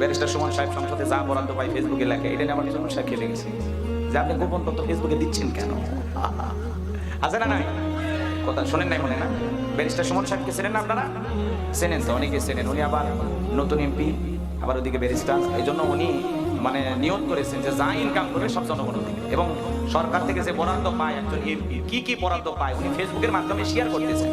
Barrister Suman সাহেব সংসদে যা বরাদ্দ পাই ফেসবুকে লেখে, এটা আমার সুমন সাহেব খেলে গেছে যে আপনি গোপন তথ্য ফেসবুকে দিচ্ছেন কেন? আছে না নাই? কথা শোনেন নাই মনে, না? ব্যারিস্টার সুমন সাহেবকে চেনেন না আপনারা? চেনেন তো অনেকে চেনেন। উনি আবার নতুন এমপি আবার ওদিকে ব্যারিস্টার। এই জন্য উনি মানে নিয়োগ করেছেন যে যা ইনকাম করবে সব জনগণের দিকে এবং সরকার থেকে যে বরাদ্দ পায় একজন এমপি কি কি বরাদ্দ পায় উনি ফেসবুকের মাধ্যমে শেয়ার করতেছেন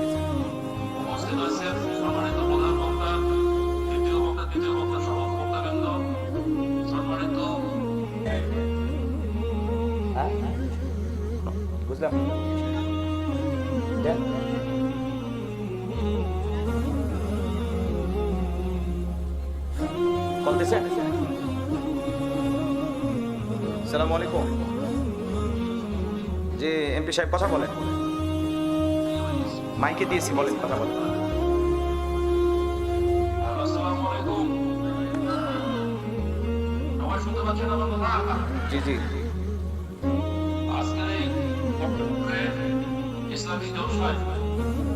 কল সালাম আলাইকুম। যে এমপি সাহেব কথা বলেন। মাইকে দিয়েছি বলেন কথা বলেন। জি জি। ইসলামী জলসায়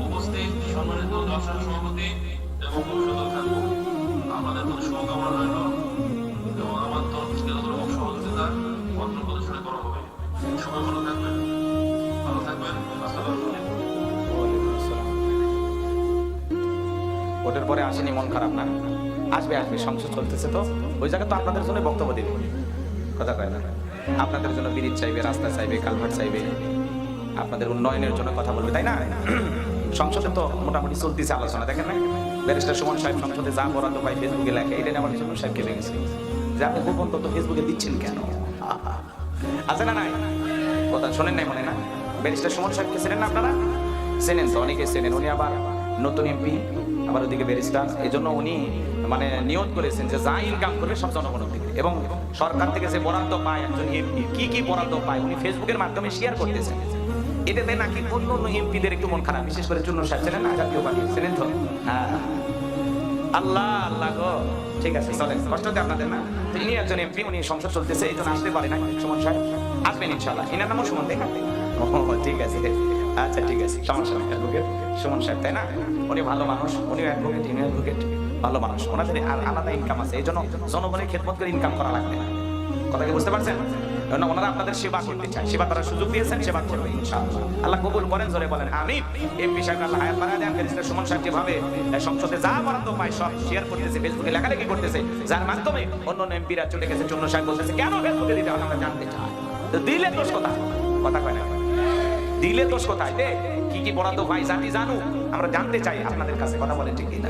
উপস্থিত সম্মানিত জলসার সভাপতি এবং ভোটের পরে আসেনি, মন খারাপ না? আসবে আসবে, সংসদ চলতেছে তো। ওই জায়গায় তো আপনাদের জন্য বক্তব্য দিবে। কথা কয় না? আপনাদের জন্য ব্রিজ চাইবে, রাস্তা চাইবে, কালভার্ট চাইবে। আপনাদের উন্নয়নের জন্য কথা বলবে, তাই না? সংসদে তো মোটামুটি চলতেছে আলোচনা, দেখেন না? ব্যারিস্টার সুমন সাহেব সংসদে যা বরাদ্দ পাই ফেসবুকে লেখে, এটা আমার সুমন সাহেব খেলে গেছে যে আপনি গোপন তথ্য ফেসবুকে দিচ্ছেন কেন? আছে না নাই কথা শোনেন নাই মনে না? ব্যারিস্টার সুমন সাহেবকে চেনেন আপনারা? চেনেন তো, অনেকে চেনেন। উনি আবার নতুন এমপি, আবার ওদিকে ব্যারিস্টার। এই জন্য উনি মানে নিয়োগ করেছেন যে যা ইনকাম করবে সব জনগণের দিকে এবং সরকার থেকে যে বরাদ্দ পায় একজন এমপি, কি কি বরাদ্দ পায় উনি ফেসবুকের মাধ্যমে শেয়ার করতেছেন এটাতে নাকি অন্য অন্য এমপিদের একটু মন খারাপ, বিশেষ করে চূর্ণ সাহেব। ছিলেন না? জাতীয় পার্টি ছিলেন তো? হ্যাঁ। আল্লাহ আল্লাহ গো। ঠিক আছে, চলেন। কষ্ট হচ্ছে আপনাদের না? তো ইনি একজন এমপি, উনি সংসদ চলতেছে, এই জন্য আসতে পারে না সুমন সাহেব। আসবেন ইনশাল্লাহ ইনার নামও সুমন দেখা ঠিক আছে। আচ্ছা ঠিক আছে। সমস্যা অ্যাডভোকেট সুমন সাহেব, তাই না? উনি ভালো মানুষ উনি অ্যাডভোকেট ইনি অ্যাডভোকেট ভালো মানুষ। ওনাদের আর আলাদা ইনকাম আছে। এই জন্য জনগণের খেদমত করে ইনকাম করা লাগবে না। কথা কি বুঝতে পারছেন? ওনারা আপনাদের সেবা করতে চায়। সেবা করার সুযোগ দিয়েছেন, সেবা করবে ইনশাআল্লাহ। আল্লাহ কবুল করেন, জোরে বলেন আমি এমপি সাহেব আল্লাহ হায়াত বাড়ায় দেন। ব্যারিস্টার সুমন সাহেব যেভাবে সংসদে যা বরাদ্দ পায়, সব শেয়ার করতেছে। ফেসবুকে লেখালেখি করতেছে। যার মাধ্যমে অন্য অন্য এমপিরা চলে গেছে। চন্ন সাহেব বলতেছে, কেন ফেসবুকে দিতে হবে? আমরা জানতে চাই। দিলে দোষ কথা কথা কয় না। দিলে দোষ কোথায়? দে, কি কি বরাদ্দ ভাই জানি জানু আমরা জানতে চাই আপনাদের কাছে কথা বলে ঠিক না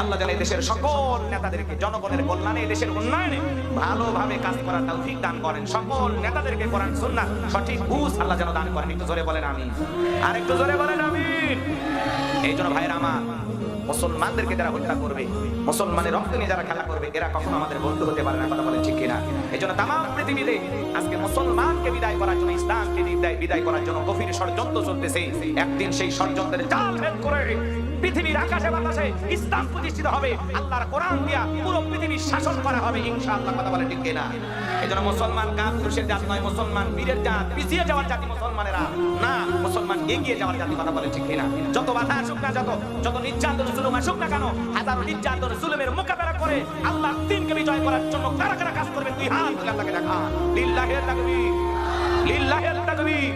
আল্লাহ জানে দেশের সকল নেতাদেরকে, জনগণের কল্যাণে দেশের উন্নয়নে ভালোভাবে কাজ করার তৌফিক দান করেন। সকল নেতাদেরকে করেন সুন্নাহ, সঠিক বুঝ আল্লাহ যেন দান করেন। একটু জোরে বলেন আমি আর একটু জোরে বলেন আমি এই জন্য ভাইয়ের আমার মুসলমানদেরকে যারা হত্যা করবে, মুসলমানের রক্ত নিয়ে যারা খেলা করবে, এরা কখনো আমাদের বন্ধু হতে পারে না, কথা বলে ঠিক কিনা? এই জন্য তাম পৃথিবীতে আজকে মুসলমানকে বিদায় করার জন্য, ইসলামকে বিদায় বিদায় করার জন্য গভীর ষড়যন্ত্র চলতেছে। একদিন সেই ষড়যন্ত্রের জাল করে পৃথিবীর আকাশে বাতাসে ইসলাম প্রতিষ্ঠিত হবে, আল্লাহর কোরআন দিয়া পুরো পৃথিবীর শাসন করা হবে, ইনশাআল্লাহ কথা বলে ঠিক কিনা? এই জন্য মুসলমান কাপ পুরুষের জাত নয়, মুসলমান বীরের জাত, পিছিয়ে যাওয়ার জাতি মুসলমানেরা না, মুসলমান এগিয়ে যাওয়ার জাতি কথা বলে ঠিক কিনা? যত বাধা আসুক না যত যত নির্যাতন জুলুম আসুক না কেন, হাজারো নির্যাতন জুলুমের মোকাবেলা করে আল্লাহ দিনকে বিজয় করার জন্য কারা কারা কাজ করবে তুই হাত আল্লাহকে দেখা। লিল্লাহির তাকবীর লিল্লাহির তাকবীর।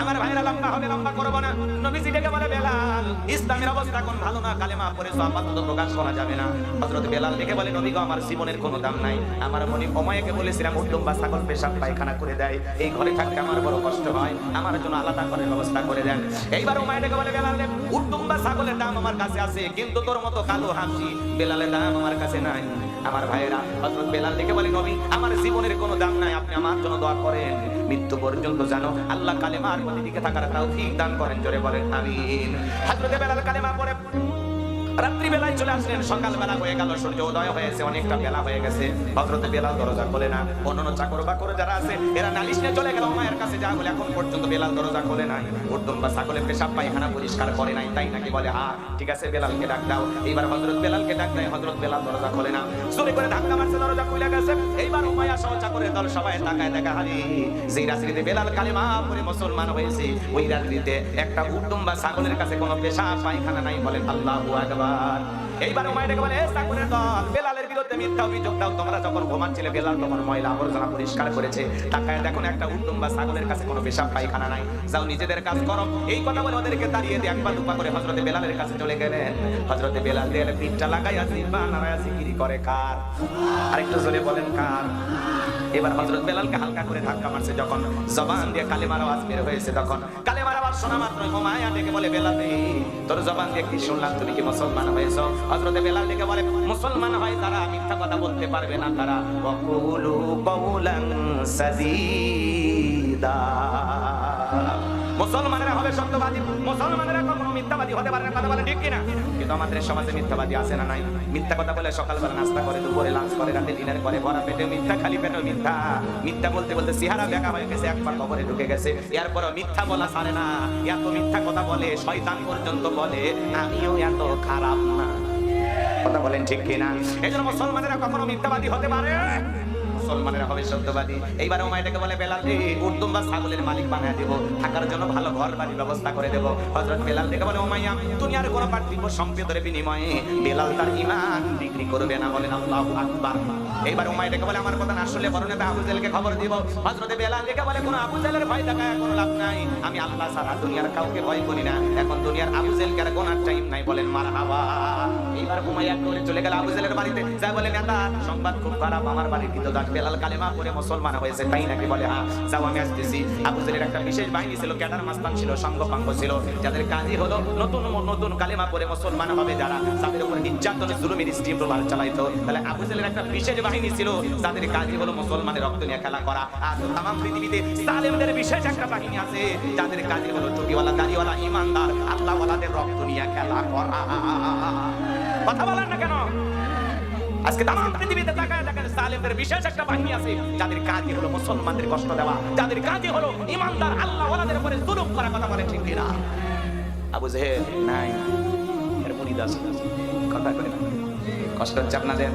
আমার ভাইরা লম্বা হবে, লম্বা করব না। নবীজি ডেকে বলে, বেলাল, ইসলামের অবস্থা কোন ভালো না? কালেমা সব আপাতত প্রকাশ করা যাবে না। হযরত বেলাল ডেকে বলে, নবী গো, আমার জীবনের কোনো দাম নাই। আমার মনে অময়কে বলেছিলাম উদ্যম বা ছাগল পেশাব পায়খানা করে দেয়। এই ঘরে থাকতে আমার বড় কষ্ট হয়। আমার জন্য আলাদা করে ব্যবস্থা করে দেন। এইবার উমায় ডেকে বলে, বেলাল উদ্যম বা ছাগলের দাম আমার কাছে আছে, কিন্তু তোর মতো কালো হাসি বেলালের দাম আমার কাছে নাই। আমার ভাইয়েরা হজরত বেলাল দেখে বলে, নবী, আমার জীবনের কোনো দাম নাই, আপনি আমার জন্য দোয়া করেন। মৃত্যু পর্যন্ত জানো আল্লাহ কালেমার মধ্যে দিকে থাকার তৌফিক দান করেন। জোরে বলেন, আমিন। হজরত বেলাল কালেমা পড়ে রাত্রি বেলায় চলে আসলেন। সকাল বেলা হয়ে গেল, সূর্য উদয় হয়েছে, অনেকটা বেলা হয়ে গেছে। বেলাল দরজা খোলে না, অন্যান্য চাকর বাকর যারা আছে, এরা নালিশ নিয়ে চলে গেল মায়ের কাছে যা বলে, এখন পর্যন্ত বেলাল দরজা খোলে নাই। বা পেশাব পায়খানা পরিষ্কার করে নাই, তাই নাকি বলে হ্যাঁ ঠিক আছে, বেলালকে ডাক দাও। এইবার হযরত বেলালকে ডাক দেয়, হযরত বেলাল দরজা খোলে না। করে ধাক্কা মারছে, দরজা খুলে গেছে। এইবার উমাইয়া সহ চাকরের দল সবাই তাকায় দেখা, হারি, যেই রাত্রিতে বেলাল কালেমা পড়ে মুসলমান হয়েছে, ওই রাত্রিতে একটা উর্দম বা ছাগলের কাছে কোনো পেশাব, পায়খানা নাই বলে, আল্লাহু আকবার। এইবার উমাইয়া ডেকে বলে, এ চাকরের দল, বেলালের বিরুদ্ধে মিথ্যা অভিযোগ দাও। তোমরা যখন ঘুমাচ্ছিলে বেলাল তখন ময়লা আবর্জনা পরিষ্কার করেছে। তাকায় দেখুন একটা উদ্যম বা ছাগলের কাছে কোনো পেশাব পায়খানা নাই। যাও, নিজেদের কাজ করো। এই কথা বলে ওদেরকে দাঁড়িয়ে দিয়ে একবার দুপা করে হজরতে বেলালের কাছে চলে গেলেন। হজরতে বেলাল দিয়ে পিঠটা লাগাই আসি বা নারায় গিরি করে কার? আরেকটু জোরে বলেন কার? এবার হজরত বেলালকে হালকা করে ধাক্কা মারছে যখন জবান দিয়ে কালেমার আওয়াজ বের হয়েছে তখন। কালেমার আওয়াজ শোনা মাত্র হুমায়া ডেকে বলে, বেলাল তোর জবান দিয়ে কি শুনলাম? তুমি কি মুসলমান হয়েছ? হজরত বেলাল ডেকে বলে, মুসলমান হয় তারা মিথ্যা কথা বলতে পারবে না, তারা ওয়াকুলু কওলান সাদীদা। মুসলমানেরা হবে সত্যবাদী, মুসলমানেরা কখনো মিথ্যাবাদী হতে পারে না, কথা বলে ঠিক কিনা? কিন্তু আমাদের সমাজে মিথ্যাবাদী আছে না নাই? মিথ্যা কথা বলে সকালবেলা নাস্তা করে, দুপুরে লাঞ্চ করে, রাতে ডিনার করে, ভরা পেটে মিথ্যা, খালি পেটে মিথ্যা। মিথ্যা বলতে বলতে সিহারা বেকা হয়ে গেছে, একবার কবরে ঢুকে গেছে। এরপরও মিথ্যা বলা ছাড়ে না। এত মিথ্যা কথা বলে, শয়তান পর্যন্ত বলে, আমিও এত খারাপ না। কথা বলেন ঠিক কিনা? এই জন্য মুসলমানেরা কখনো মিথ্যাবাদী হতে পারে? মুসলমানেরা হবে সত্যবাদী। এইবার ওমাইটাকে বলে, বেলাল রে, উর্দুম বা ছাগলের মালিক বানায় দেব। থাকার জন্য ভালো ঘর বাড়ি ব্যবস্থা করে দেব। হযরত বেলাল থেকে বলে ওমাইয়া দুনিয়ার কোনো পার্থিব সম্পদের বিনিময়ে বেলাল তার ঈমান বিক্রি করবে না বলেন আল্লাহু আকবার। এইবার উমাইটাকে বলে, আমার কথা না শুনলে নেতা আবু জেলকে খবর দিব। হযরত বেলাল থেকে বলে, কোনো আবু জেলের ভয় দেখায়, কোনো লাভ নাই। আমি আল্লাহ ছাড়া দুনিয়ার কাউকে ভয় করি না। এখন দুনিয়ার আবু জেলকে আর গোনার টাইম নাই বলেন, মারহাবা। এইবার উমাইয়া করে চলে গেল আবু বাড়িতে। যা বলে নেতা, সংবাদ খুব খারাপ, আমার বাড়ির কিন্তু দাস বেলাল কালেমা পড়ে মুসলমান হয়েছে, তাই নাকি বলে? হ্যাঁ যাও, আমি আসতেছি। আবু একটা বিশেষ বাহিনী ছিল, ক্যাডার মাস্তান ছিল, সঙ্গপাঙ্গ ছিল, যাদের কাজই হলো নতুন নতুন কালেমা পড়ে মুসলমান হবে যারা। তাদের উপর নির্যাতন জুলুমের স্টিম রোলার চালাইতো। তাহলে আবু একটা বিশেষ বাহিনী ছিল, যাদের কাজই হলো মুসলমানের রক্ত নিয়ে খেলা করা। আর তাম পৃথিবীতে সালেমদের বিশেষ একটা বাহিনী আছে, যাদের কাজই হলো টুপিওয়ালা দাড়িওয়ালা, ইমানদার, আল্লাহওয়ালাদের রক্ত নিয়ে খেলা করা। কথা বলেন না কেন? আজকে তাম পৃথিবীতে তাকায় দেখেন সালেমদের বিশেষ একটা বাহিনী আছে, যাদের কাজই হলো মুসলমানদের কষ্ট দেওয়া, যাদের কাজই হলো ইমানদার আল্লাহ ওয়ালাদের উপরে জুলুম করা কথা বলে, ঠিক না আবু জেহেল, নাই। এর মুরিদ আছে। কথা কয় না কষ্ট হচ্ছে আপনাদের?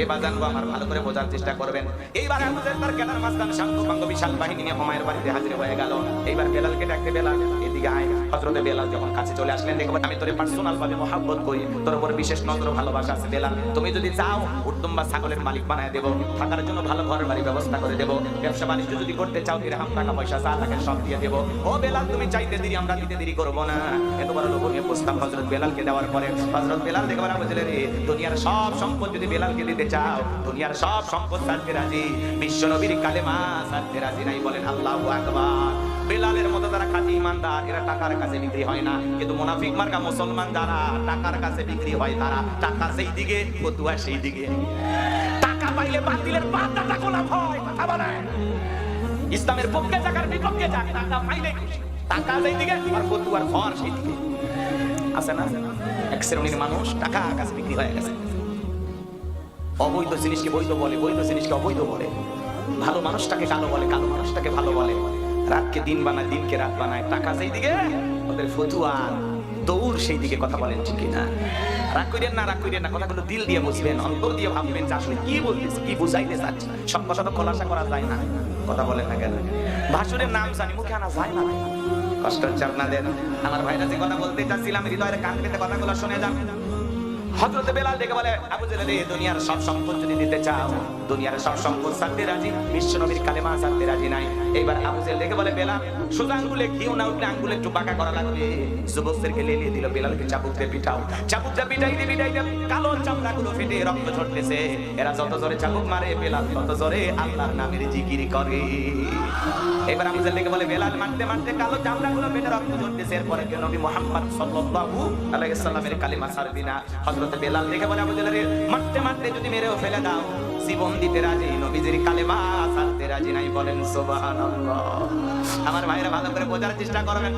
এই বাজানগো আমার ভালো করে বোঝার চেষ্টা করবেন। এইবার আবু জেহেল তার কেনার মাঝখান শান্ত ভঙ্গ বিশাল বাহিনী নিয়ে হুমায়ের বাড়িতে হাজির হয়ে গেল। এইবার বেলালকে ডাকতে বেলাল, এদিকে আয়। হযরতে বেলাল যখন কাছে চলে আসলেন, দেখবেন আমি তোরে পার্সোনাল ভাবে মহাব্বত করি। তোর উপর বিশেষ নজর, ভালোবাসা আছে বেলাল। তুমি যদি চাও, উত্তম বা ছাগলের মালিক বানায় দেবো। থাকার জন্য ভালো ঘর বাড়ি ব্যবস্থা করে দেবো। ব্যবসা বাণিজ্য যদি করতে চাও এরকম টাকা, পয়সা, যা থাকে সব দিয়ে দেবো। ও বেলাল, তুমি চাইতে দেরি, আমরা দিতে দেরি করব না। এত বড় লোভনীয় প্রস্তাব হজরত বেলালকে দেওয়ার পরে হজরত বেলাল দেখবার বুঝলে রে, দুনিয়ার সব সম্পদ যদি বেলালকে দিতে চাও, দুনিয়ার সব সম্পদ ছাড়তে রাজি, বিশ্ব নবীর কালেমা ছাড়তে রাজি নাই বলেন আল্লাহ আকবার। বেলালের মতো যারা খাঁটি ইমানদার, এরা টাকার কাছে বিক্রি হয় না। কিন্তু মুনাফিক মার্কা মুসলমান যারা টাকার কাছে বিক্রি হয় তারা টাকা সেই দিকে, ফতুয়া সেই দিকে। টাকা পাইলে বাতিলের পাতাটা গোলাপ হয়, কথা বলেন। ইসলামের পক্ষে জাকার বিপক্ষে যাক, টাকা পাইলে। টাকা যেই দিকে, আর ফতুয়ার ঘর সেই দিকে। আছে না? এক শ্রেণির মানুষ টাকা কাছে বিক্রি হয়ে গেছে। অবৈধ জিনিসকে বৈধ বলে, বৈধ জিনিসকে অবৈধ বলে। ভালো মানুষটাকে কালো বলে, কালো মানুষটাকে ভালো বলে। রাতকে দিন বানায়, দিনকে রাত বানায়, টাকা সেই দিকে, ওদের ফতুয়া, দৌড় সেই দিকে কথা বলেন, ঠিক না রাগ করিয়েন না, রাগ করিয়েন না, কথাগুলো দিল দিয়ে বুঝবেন অন্তর দিয়ে ভাববেন যে আসলে কি বলতেছে, কি বুঝাইতে চাচ্ছে সব কথা তো খোলাসা করা যায় না। কথা বলেন না কেন? ভাসুরের নাম জানি, মুখে আনা যায় না। কষ্ট হচ্ছে আপনাদের। আমার ভাইরা যে কথা বলতে চাচ্ছিলাম, হৃদয়ের কান পেতে কথাগুলো শুনে যান। হযরত বেলাল ডেকে বলে আবু জেলে দুনিয়ার সব সম্পদ যদি দিতে চাও দুনিয়ার সব সম্পদ ছাড়তে রাজি বিশ্ব নবীর কালেমা ছাড়তে রাজি নাই। এইবার আবু জেহেল ডেকে বলে, বেলাল, সোজা আঙ্গুলে ঘিও না, উঠলে আঙ্গুলে একটু বাঁকা করা লাগবে। যুবকদেরকে লেলিয়ে দিল বেলালকে চাবুক দিয়ে পিটাও চাবুক দিয়ে পিটাই দিয়ে পিটাই দিয়ে কালো চামড়াগুলো ফেটে রক্ত ঝরতেছে। এরা যত জোরে চাবুক মারে, বেলাল তত জোরে আল্লাহর নামের জিকির করে। এবার আবু জেহেল ডেকে বলে, বেলাল, মারতে মারতে কালো চামড়াগুলো ফেটে রক্ত ঝরতেছে। এরপরে কেউ নবী মুহাম্মদ সাল্লাল্লাহু আলাইহি সাল্লামের কালিমা ছাড়বি না। হযরত বেলাল দেখে বলে, আবু জেহেল মারতে মারতে যদি মেরেও ফেলে দাও, জীবন দিতে রাজি, নবীজির কালেমা ছাড়তে রাজি নাই বলেন সুবহানাল্লাহ। আমার ভাইরা ভালো করে বোঝার চেষ্টা করবেন।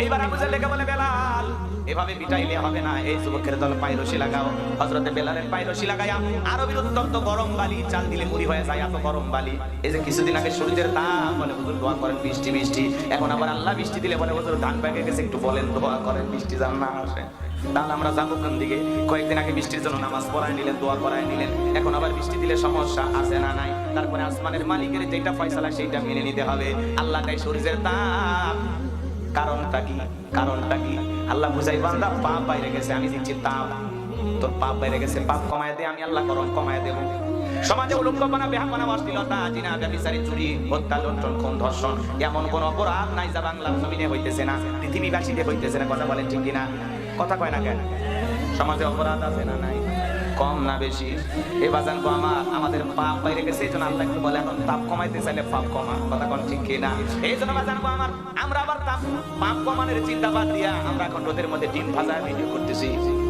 এইবার জেহেল বলে বেলাল এভাবে পিটাইলে হবে না। এই যুবকের দল পায়ে রশি লাগাও। হযরতে বেলালের পায়ে রশি লাগাইয়া আরবির উত্তপ্ত গরম বালি, চাল দিলে মুড়ি হয়ে যায় এত গরম বালি। এই যে কিছুদিন আগে সূর্যের তাপ, বলে হুজুর দোয়া করেন বৃষ্টি বৃষ্টি। এখন আবার আল্লাহ বৃষ্টি দিলে বলে, হুজুর, ধান পেকে গেছে, একটু বলেন দোয়া করেন, বৃষ্টি যেন না আসে। তাহলে আমরা যাব কোন দিকে? কয়েকদিন আগে বৃষ্টির জন্য নামাজ পড়ায় নিলেন, দোয়া করায় নিলেন। এখন আবার বৃষ্টি দিলে সমস্যা আছে না নাই? তারপরে আসমানের মালিকের যেটা ফয়সালা, সেইটা মেনে নিতে হবে। আল্লাহ তাই সূর্যের তাপ। কারণটা কি? কারণটা কি? আল্লাহ বুঝাই, বান্দা পা বাইরে গেছে, আমি দিচ্ছি তাপ তোর পাপ বেড়ে গেছে, পাপ কমায় দে, আমি আল্লাহ করম কমায় দেব। সমাজে উলঙ্গপনা বেহাপনা অশ্লীলতা, জিনা, ব্যভিচারী, চুরি, হত্যা খুন, ধর্ষণ, এমন কোন অপরাধ নাই যা বাংলার জমিনে হইতেছে না, পৃথিবীবাসীতে হইতেছে না, কথা বলেন ঠিক কিনা? কথা কয় না কেন? সমাজে অপরাধ আছে না নাই? কম না বেশি। এ বাজান কো আমার, আমাদের পাপ বাইরে গেছে, এই জন্য আল্লাহ একটু বলে এখন পাপ কমাইতে চাইলে পাপ কমা। কথা কোন ঠিক কি না? এই জন্য বাজান কো আমার, আমরা আবার পাপ পাপ কমানোর চিন্তা বাদ দিয়া আমরা এখন রোদের মধ্যে ডিম ভাজা ভিডিও করতেছি।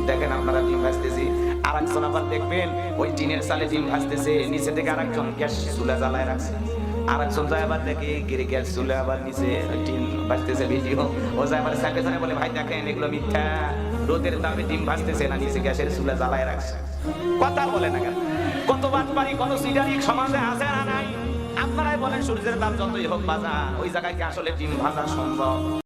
দেখেন আপনারা ডিম ভাজতেছি। আর একজন আবার দেখবেন, ওই টিনের সালে ডিম ভাজতেছে। নিচে থেকে আর একজন গ্যাস চুলা জ্বালায় রাখছে। আর একজন যায় আবার দেখে, গিরে গ্যাস চুলা আবার নিচে টিন ভাজতেছে ভিডিও। ও যায় আবার সাইডে বলে, ভাই দেখেন, এগুলো মিথ্যা। রোদের দামে ডিম ভাসতেছে না, নিচে গ্যাসের চুলা জ্বালায় রাখছে। কথা বলে না কেন? কত বাটপারি কত সিডারি সমাজে আছে না নাই? আপনারাই বলেন, সূর্যের দাম যতই হোক বাজা ওই জায়গায় কি আসলে ডিম ভাজা সম্ভব?